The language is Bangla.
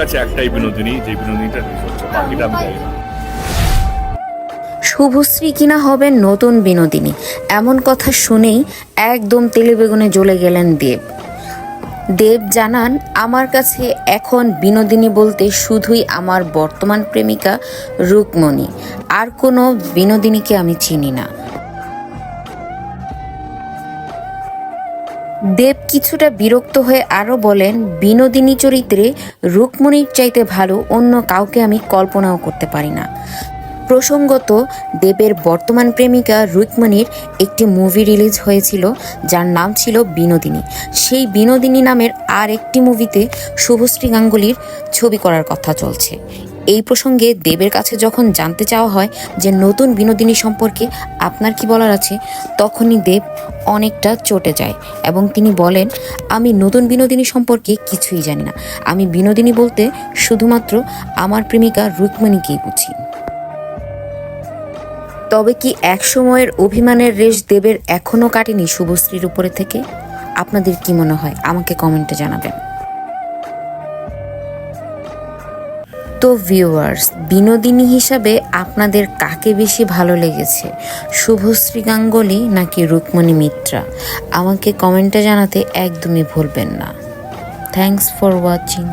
কাছে একটাই বিনোদিনী, যে বিনোদিনীটা হচ্ছে বাকিটা আমি শুভশ্রী কিনা হবেন নতুন বিনোদিনী। এমন কথা শুনেই একদম তেলে বেগুনে জ্বলে গেলেন দেব। দেব জানান, আমার কাছে এখন বিনোদিনী বলতে শুধুই আমার বর্তমান প্রেমিকা রুকমণি আর কোনো বিনোদিনীকে আমি চিনি না। দেব কিছুটা বিরক্ত হয়ে আরও বলেন, বিনোদিনী চরিত্রে রুকমণির চাইতে ভালো অন্য কাউকে আমি কল্পনাও করতে পারি না। প্রসঙ্গত, দেবের বর্তমান প্রেমিকা রুকমণির একটি মুভি রিলিজ হয়েছিল, যার নাম ছিল বিনোদিনী। সেই বিনোদিনী নামের আর একটি মুভিতে শুভশ্রী গাঙ্গুলির ছবি করার কথা চলছে। এই প্রসঙ্গে দেবের কাছে যখন জানতে চাওয়া হয় যে নতুন বিনোদিনী সম্পর্কে আপনার কি বলার আছে, তখনই দেব অনেকটা চটে যায় এবং তিনি বলেন, আমি নতুন বিনোদিনী সম্পর্কে কিছুই জানি না। আমি বিনোদিনী বলতে শুধুমাত্র আমার প্রেমিকা রুকমণিকেই বুঝি। তবে কি এক সময়ের অভিমানের রেশ দেবের এখনও কাটেনি শুভশ্রীর উপরে থেকে? আপনাদের কি মনে হয়? আমাকে কমেন্টে জানাবেন। তো ভিউয়ার্স বিনোদিনী হিসাবে আপনাদের কাকে বেশি ভালো লেগেছে? শুভশ্রী গাঙ্গুলি নাকি রুকমণি মিত্রা? আমাকে কমেন্টে জানাতে একদমই ভুলবেন না। Thanks for watching